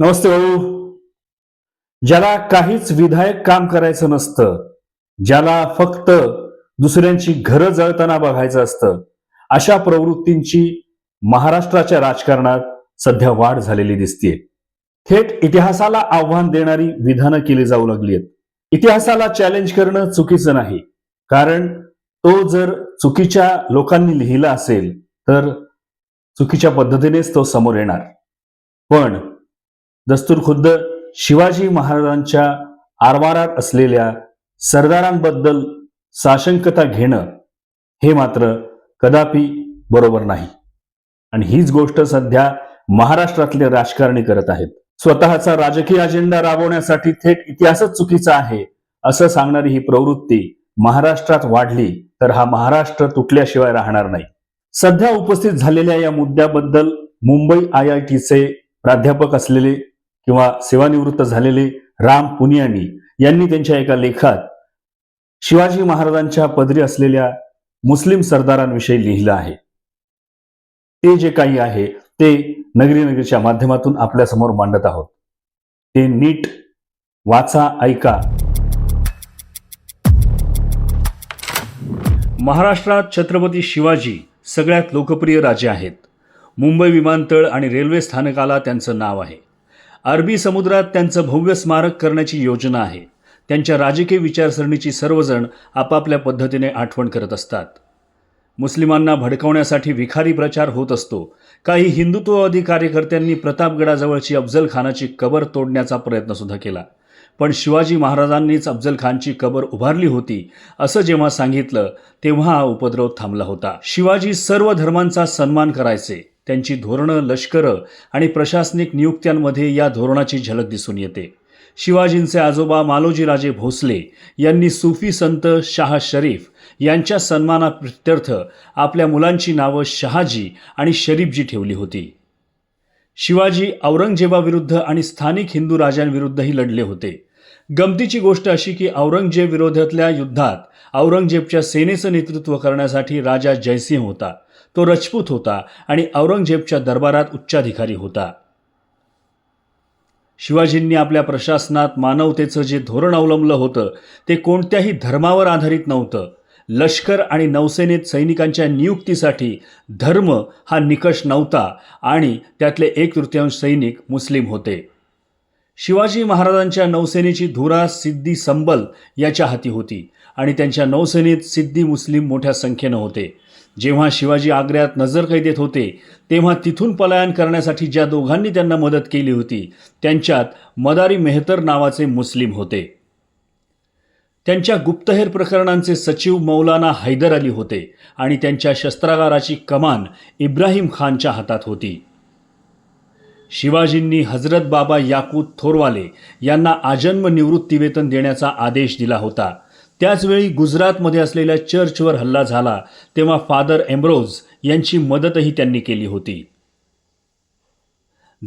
नमस्ते भाऊ. ज्याला काहीच विधायक काम करायचं नसतं ज्याला फक्त दुसऱ्यांची घरं जळताना बघायचं असतं अशा प्रवृत्तींची महाराष्ट्राच्या राजकारणात सध्या वाढ झालेली दिसतीये. थेट इतिहासाला आव्हान देणारी विधानं केली जाऊ लागली आहेत इतिहासाला चॅलेंज करणं चुकीचं नाही कारण तो जर चुकीच्या लोकांनी लिहिला असेल तर चुकीच्या पद्धतीनेच तो समोर येणार. पण दस्तूर खुद्द शिवाजी महाराजांच्या आरवारात असलेल्या सरदारांबद्दल साशंकता घेणं हे मात्र कदापि बरोबर नाही. आणि हीच गोष्ट सध्या महाराष्ट्रातले राजकारणी करत आहेत. स्वतःचा राजकीय अजेंडा राबवण्यासाठी थेट इतिहासच चुकीचा आहे असं सांगणारी ही प्रवृत्ती महाराष्ट्रात वाढली तर हा महाराष्ट्र तुटल्याशिवाय राहणार नाही. सध्या उपस्थित झालेल्या या मुद्द्याबद्दल मुंबई आय आय टीचे प्राध्यापक असलेले किंवा सेवानिवृत्त झालेले राम पुनियानी यांनी त्यांच्या एका लेखात शिवाजी महाराजांच्या पदरी असलेल्या मुस्लिम सरदारांविषयी लिहिलं आहे. ते जे काही आहे ते नगरी नगरीच्या माध्यमातून आपल्यासमोर मांडत आहोत. ते नीट वाचा ऐका. महाराष्ट्रात छत्रपती शिवाजी सगळ्यात लोकप्रिय राजे आहेत. मुंबई विमानतळ आणि रेल्वे स्थानकाला त्यांचं नाव आहे. अरबी समुद्रात त्यांचं भव्य स्मारक करण्याची योजना आहे. त्यांच्या राजकीय विचारसरणीची सर्वजण आपापल्या पद्धतीने आठवण करत असतात. मुस्लिमांना भडकवण्यासाठी विखारी प्रचार होत असतो. काही हिंदुत्ववादी कार्यकर्त्यांनी प्रतापगडाजवळची अफजल खानाची कबर तोडण्याचा प्रयत्नसुद्धा केला. पण शिवाजी महाराजांनीच अफजल खानची कबर उभारली होती असं जेव्हा सांगितलं तेव्हा हा उपद्रव थांबला होता. शिवाजी सर्व धर्मांचा सन्मान करायचे. त्यांची धोरणं लष्करं आणि प्रशासनिक नियुक्त्यांमध्ये या धोरणाची झलक दिसून येते. शिवाजींचे आजोबा मालोजीराजे भोसले यांनी सुफी संत शाह शरीफ यांच्या सन्मानाप्रित्यर्थ आपल्या मुलांची नावं शहाजी आणि शरीफजी ठेवली होती. शिवाजी औरंगजेबाविरुद्ध आणि स्थानिक हिंदू राजांविरुद्धही लढले होते. गमतीची गोष्ट अशी की औरंगजेब विरोधातल्या युद्धात औरंगजेबच्या सेनेचं नेतृत्व करण्यासाठी राजा जयसिंह होता. तो रजपूत होता आणि औरंगजेबच्या दरबारात उच्चाधिकारी होता. शिवाजींनी आपल्या प्रशासनात मानवतेचं जे धोरण अवलंबलं होतं ते कोणत्याही धर्मावर आधारित नव्हतं. लष्कर आणि नौसेनेत सैनिकांच्या नियुक्तीसाठी धर्म हा निकष नव्हता आणि त्यातले एक तृतीयांश सैनिक मुस्लिम होते. शिवाजी महाराजांच्या नौसेनेची धुरा सिद्धी संबल याच्या हाती होती आणि त्यांच्या नौसेनेत सिद्धी मुस्लिम मोठ्या संख्येनं होते. जेव्हा शिवाजी आग्र्यात नजरकैदेत होते तेव्हा तिथून पलायन करण्यासाठी ज्या दोघांनी त्यांना मदत केली होती त्यांच्यात मदारी मेहतर नावाचे मुस्लिम होते. त्यांच्या गुप्तहेर प्रकरणांचे सचिव मौलाना हैदर अली होते आणि त्यांच्या शस्त्रागाराची कमान इब्राहिम खानच्या हातात होती. शिवाजींनी हजरत बाबा याकूत थोरवाले यांना आजन्म निवृत्तीवेतन देण्याचा आदेश दिला होता. त्याचवेळी गुजरातमध्ये असलेल्या चर्चवर हल्ला झाला तेव्हा फादर एम्ब्रोज यांची मदतही त्यांनी केली होती.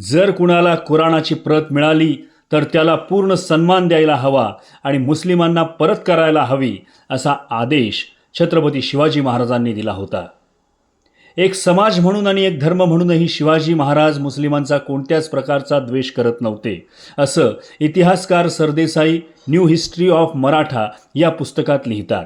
जर कुणाला कुराणाची प्रत मिळाली तर त्याला पूर्ण सन्मान द्यायला हवा आणि मुस्लिमांना परत करायला हवी असा आदेश छत्रपती शिवाजी महाराजांनी दिला होता. एक समाज म्हणून आणि एक धर्म म्हणूनही शिवाजी महाराज मुस्लिमांचा कोणत्याच प्रकारचा द्वेष करत नव्हते. असं इतिहासकार Sardesai new history of Maratha या पुस्तकात लिहितात.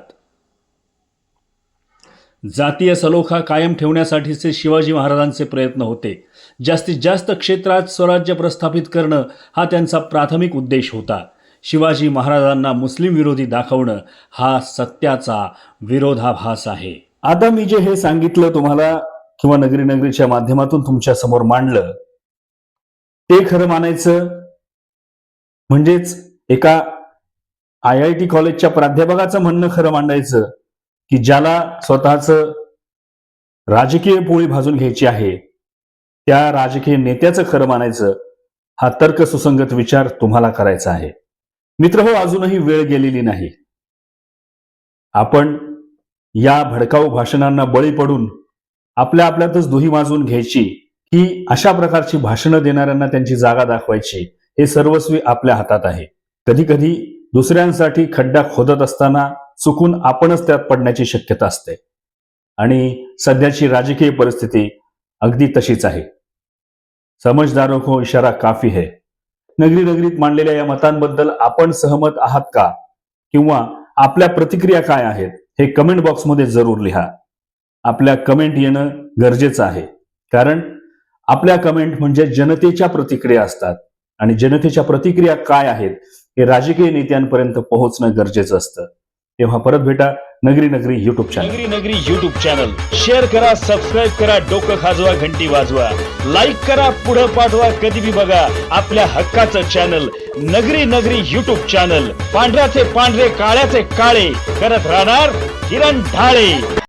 जातीय सलोखा कायम ठेवण्यासाठीचे शिवाजी महाराजांचे प्रयत्न होते. जास्तीत जास्त क्षेत्रात स्वराज्य प्रस्थापित करणं हा त्यांचा प्राथमिक उद्देश होता. शिवाजी महाराजांना मुस्लिम विरोधी दाखवणं हा सत्याचा विरोधाभास आहे. आता मी जे हे सांगितलं तुम्हाला किंवा नगरी नगरीच्या माध्यमातून तुमच्यासमोर मांडलं ते खरं मानायचं म्हणजेच एका आय आय टी कॉलेजच्या प्राध्यापकाचं म्हणणं खरं मांडायचं की ज्याला स्वतःच राजकीय पोळी भाजून घ्यायची आहे त्या राजकीय नेत्याचं खरं मानायचं हा तर्क सुसंगत विचार तुम्हाला करायचा आहे. मित्र हो अजूनही वेळ गेलेली नाही. आपण या भडकाऊ भाषणांना बळी पडून आपल्या आपल्यातच दुही माजून घ्यायची ही अशा प्रकारची भाषणं देणाऱ्यांना त्यांची जागा दाखवायची हे सर्वस्वी आपल्या हातात आहे. कधी कधी दुसऱ्यांसाठी खड्डा खोदत असताना चुकून आपणच त्यात पडण्याची शक्यता असते. आणि सध्याची राजकीय परिस्थिती अगदी तशीच आहे. समजदारों को हो, इशारा काफी है. नगरी नगरीत मांडलेल्या या मतांबद्दल आपण सहमत आहात का? किंवा आपल्या प्रतिक्रिया काय आहेत? हे कमेंट बॉक्समध्ये जरूर लिहा. आपल्या कमेंट येणं गरजेचं आहे. कारण आपल्या कमेंट म्हणजे जनतेच्या प्रतिक्रिया असतात. आणि जनतेच्या प्रतिक्रिया काय आहेत हे राजकीय नेत्यांपर्यंत पोहोचणं गरजेचं असतं. तेव्हा परत भेटा नगरी नगरी YouTube channel Nagari Nagari YouTube channel share करा सबस्क्राईब करा डोकं खाजवा घंटी वाजवा. लाईक करा पुढं पाठवा कधी बी बघा आपल्या हक्काचं channel Nagari Nagari YouTube channel पांढऱ्याचे पांढरे काळ्याचे काळे. करत राहणार किरण ढाळे.